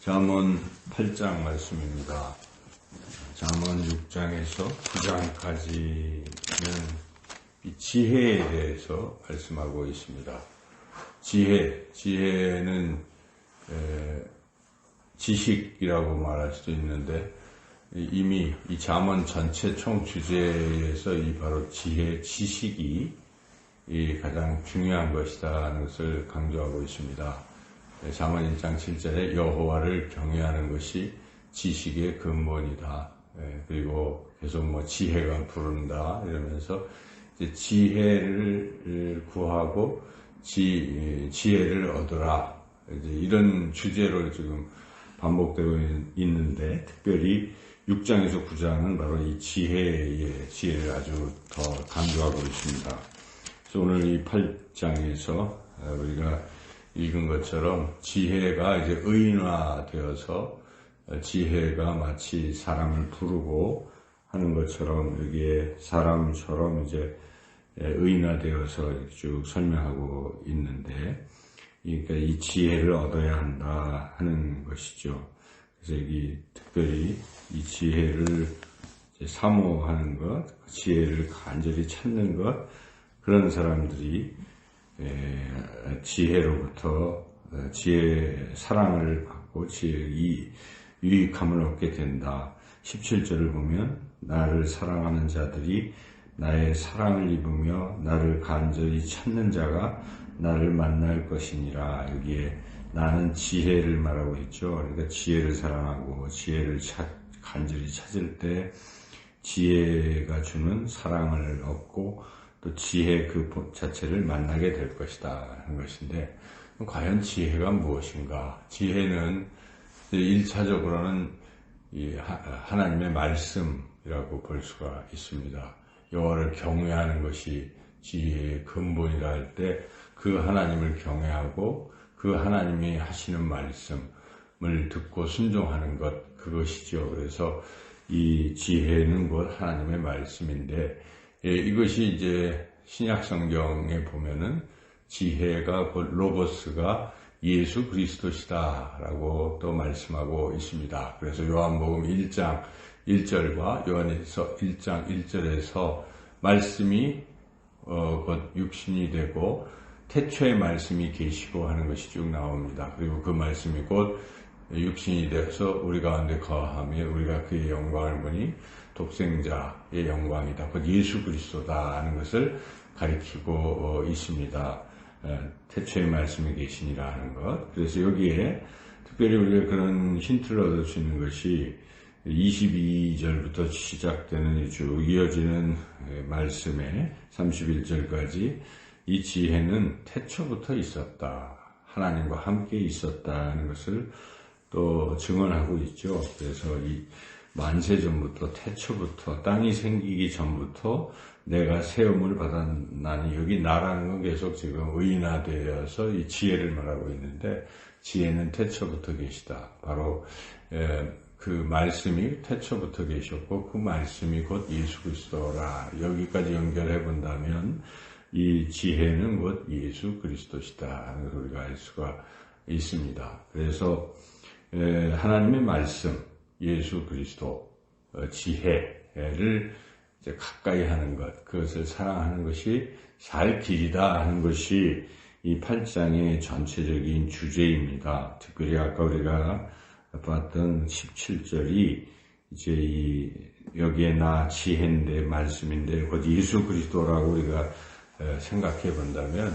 잠언 8장 말씀입니다. 잠언 6장에서 9장까지는 이 지혜에 대해서 말씀하고 있습니다. 지혜, 지혜는 에, 지식이라고 말할 수도 있는데 이미 이 잠언 전체 총 주제에서 이 바로 지혜, 지식이 이 가장 중요한 것이다는 것을 강조하고 있습니다. 잠언 1장 7절에 여호와를 경외하는 것이 지식의 근본이다. 예, 그리고 계속 뭐 지혜가 부른다 이러면서 지혜를 구하고 지, 지혜를 얻어라 이런 주제로 지금 반복되고 있는데 특별히 6장에서 9장은 바로 이 지혜의 지혜를 아주 더 강조하고 있습니다. 그래서 오늘 이 8장에서 우리가 읽은 것처럼 지혜가 이제 의인화되어서 지혜가 마치 사람을 부르고 하는 것처럼 여기에 사람처럼 이제 의인화되어서 쭉 설명하고 있는데, 그러니까 이 지혜를 얻어야 한다 하는 것이죠. 그래서 여기 특별히 이 지혜를 사모하는 것, 그 지혜를 간절히 찾는 것, 그런 사람들이 지혜로부터 어, 지혜 사랑을 받고 지혜 이 유익함을 얻게 된다. 17절을 보면 나를 사랑하는 자들이 나의 사랑을 입으며 나를 간절히 찾는 자가 나를 만날 것이니라. 여기에 나는 지혜를 말하고 있죠. 그러니까 지혜를 사랑하고 지혜를 찾, 간절히 찾을 때 지혜가 주는 사랑을 얻고 또 지혜 그 자체를 만나게 될 것이다 하는 것인데 과연 지혜가 무엇인가? 지혜는 1차적으로는 하나님의 말씀이라고 볼 수가 있습니다. 여호와를 경외하는 것이 지혜의 근본이라 할 때 그 하나님을 경외하고 그 하나님이 하시는 말씀을 듣고 순종하는 것 그것이죠. 그래서 이 지혜는 곧 하나님의 말씀인데 예, 이것이 이제 신약 성경에 보면은 지혜가 곧 로버스가 예수 그리스도시다라고 또 말씀하고 있습니다. 그래서 요한복음 1장 1절과 요한에서 1장 1절에서 말씀이 어, 곧 육신이 되고 태초의 말씀이 계시고 하는 것이 쭉 나옵니다. 그리고 그 말씀이 곧 육신이 되어서 우리 가운데 거하며 우리가 그의 영광을 보니 독생자의 영광이다. 곧 예수 그리스도다 하는 것을 가리키고 어, 있습니다. 태초의 말씀이 계시니라 하는 것. 그래서 여기에 특별히 우리가 그런 힌트를 얻을 수 있는 것이 22절부터 시작되는 쭉 이어지는 말씀에 31절까지 이 지혜는 태초부터 있었다. 하나님과 함께 있었다는 것을 또 증언하고 있죠. 그래서 이 만세 전부터 태초부터 땅이 생기기 전부터 내가 세움을 받았나니 여기 나라는 건 계속 지금 의인화되어서 이 지혜를 말하고 있는데 지혜는 태초부터 계시다. 바로 그 말씀이 태초부터 계셨고 그 말씀이 곧 예수 그리스도라. 여기까지 연결해 본다면 이 지혜는 곧 예수 그리스도시다 하는 우리가 알 수가 있습니다. 그래서 하나님의 말씀, 예수 그리스도, 어, 지혜를 가까이 하는 것, 그것을 사랑하는 것이 살 길이다 하는 것이 이 8장의 전체적인 주제입니다. 특별히 아까 우리가 봤던 17절이 이제 이 여기에 나 지혜인데 말씀인데 곧 예수 그리스도라고 우리가 생각해 본다면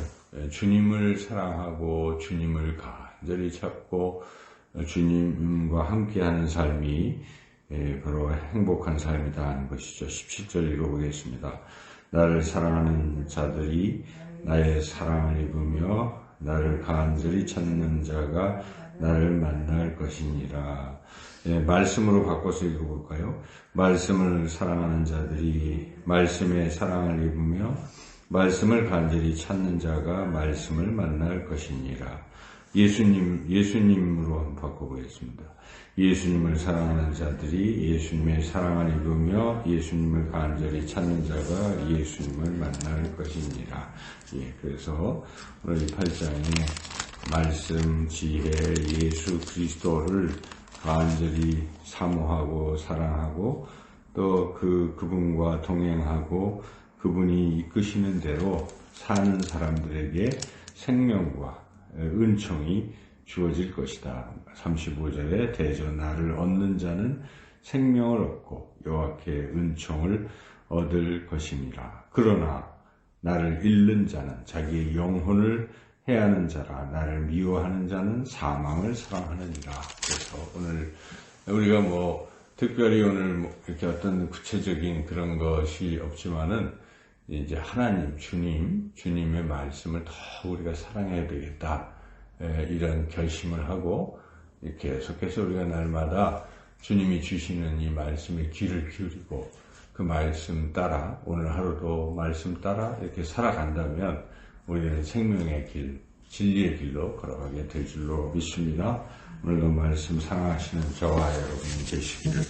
주님을 사랑하고 주님을 간절히 찾고 주님과 함께하는 삶이 예, 바로 행복한 삶이다 하는 것이죠. 17절 읽어보겠습니다. 나를 사랑하는 자들이 나의 사랑을 입으며 나를 간절히 찾는 자가 나를 만날 것이니라. 예, 말씀으로 바꿔서 읽어볼까요? 말씀을 사랑하는 자들이 말씀의 사랑을 입으며 말씀을 간절히 찾는 자가 말씀을 만날 것이니라. 예수님, 예수님으로 한번 바꿔보겠습니다. 예수님을 사랑하는 자들이 예수님의 사랑을 입으며 예수님을 간절히 찾는 자가 예수님을 만날 것이니라. 예, 그래서 오늘 이 8장에 말씀, 지혜, 예수 그리스도를 간절히 사모하고 사랑하고 또 그 그분과 동행하고 그분이 이끄시는 대로 사는 사람들에게 생명과 은총이 주어질 것이다. 35절에 대저 나를 얻는 자는 생명을 얻고 여호와께 은총을 얻을 것임이라. 그러나 나를 잃는 자는 자기의 영혼을 해하는 자라 나를 미워하는 자는 사망을 사랑하느니라. 그래서 오늘 우리가 뭐 특별히 오늘 뭐 이렇게 어떤 구체적인 그런 것이 없지만은 이제 하나님 주님 주님의 말씀을 더 우리가 사랑해야 되겠다 에, 이런 결심을 하고 계속해서 우리가 날마다 주님이 주시는 이 말씀에 귀를 기울이고 그 말씀 따라 오늘 하루도 말씀 따라 이렇게 살아간다면 우리는 생명의 길, 진리의 길로 걸어가게 될 줄로 믿습니다. 오늘도 말씀 사랑하시는 저와 여러분이 되시기를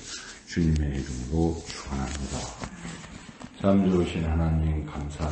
주님의 이름으로 축원합니다. 참 좋으신 하나님 감사합니다.